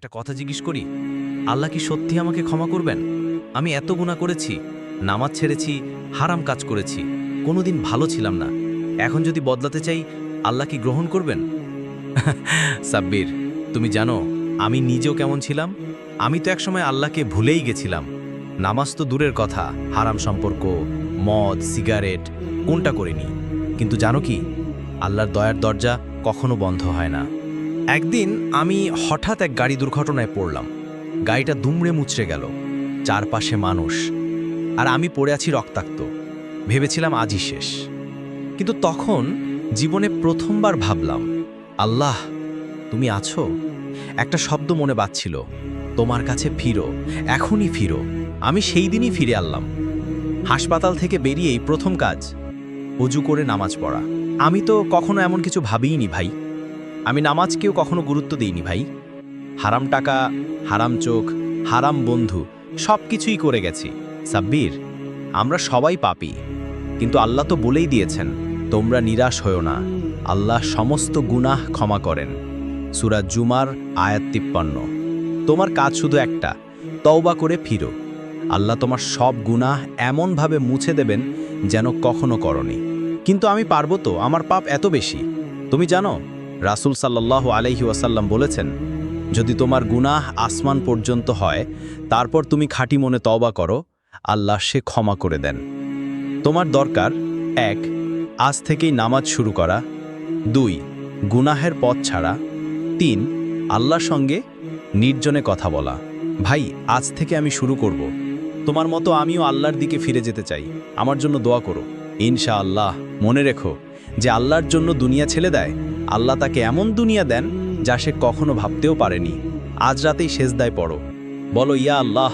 একটা কথা জিজ্ঞেস করি, আল্লাহ কি সত্যি আমাকে ক্ষমা করবেন? আমি এত গুণা করেছি, নামাজ ছেড়েছি, হারাম কাজ করেছি, কোনোদিন ভালো ছিলাম না। এখন যদি বদলাতে চাই, আল্লাহ কি গ্রহণ করবেন? সাব্বির, তুমি জানো, আমি নিজেও কেমন ছিলাম? আমি তো একসময় আল্লাহকে ভুলেই গেছিলাম। নামাজ তো দূরের কথা, হারাম সম্পর্ক, মদ, সিগারেট, কোনটা করিনি? কিন্তু জানো কি, আল্লাহর দয়ার দরজা কখনো বন্ধ হয় না। একদিন আমি হঠাৎ এক গাড়ি দুর্ঘটনায় পড়লাম। গাড়িটা দুমড়ে মুচড়ে গেল। চারপাশে মানুষ। আর আমি পড়ে আছি রক্তাক্ত। ভেবেছিলাম আজই শেষ। কিন্তু তখন জীবনে প্রথমবার ভাবলাম, আল্লাহ, তুমি আছো? একটা শব্দ মনে বাজছিল, তোমার কাছে ফিরো, এখনই ফিরো। আমি সেই দিনই ফিরে আনলাম। হাসপাতাল থেকে বেরিয়েই প্রথম কাজ, অজু করে নামাজ পড়া। আমি তো কখনো এমন কিছু ভাবিইনি ভাই। আমি নামাজকেও কখনো গুরুত্ব দিইনি ভাই। হারাম টাকা, হারাম চোখ, হারাম বন্ধু সব কিছুই করে গেছি। সাব্বির, আমরা সবাই পাপি। কিন্তু আল্লাহ তো বলেই দিয়েছেন, তোমরা নিরাশ হও না। আল্লাহ সমস্ত গুনাহ ক্ষমা করেন। সুরাজ জুমার আয়াত তিপ্পান্ন। তোমার কাজ শুধু একটা, তওবা করে ফিরো। আল্লাহ তোমার সব গুনাহ এমনভাবে মুছে দেবেন যেন কখনো করনি। কিন্তু আমি পারব তো, আমার পাপ এত বেশি। তুমি জানো? রাসূল সাল্লাল্লাহু আলাইহি ওয়াসাল্লাম বলেছেন, যদি তোমার গুনাহ আসমান পর্যন্ত হয়, তারপর তুমি খাঁটি মনে তওবা করো, আল্লাহ সে ক্ষমা করে দেন। তোমার দরকার, এক, আজ থেকেই নামাজ শুরু করা, দুই, গুনাহের পথ ছাড়া, তিন, আল্লাহর সঙ্গে নির্জনে কথা বলা। ভাই, আজ থেকে আমি শুরু করব। তোমার মতো আমিও আল্লাহর দিকে ফিরে যেতে চাই। আমার জন্য দোয়া করো। ইনশা আল্লাহ মনে রেখো যে আল্লাহর জন্য দুনিয়া ছেলে দেয় আল্লাহ তাকে এমন দুনিয়া দেন যা সে কখনো ভাবতেও পারেনি। আজ রাতেই শেষদায় পড়ো। বলো, ইয়া আল্লাহ,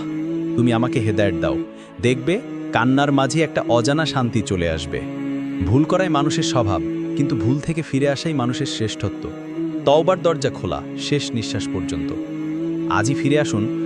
তুমি আমাকে হেদায়েত দাও। দেখবে, কান্নার মাঝে একটা অজানা শান্তি চলে আসবে। ভুল করাই মানুষের স্বভাব, কিন্তু ভুল থেকে ফিরে আসাই মানুষের শ্রেষ্ঠত্ব। তওবার দরজা খোলা, শেষ নিঃশ্বাস পর্যন্ত। আজই ফিরে আসুন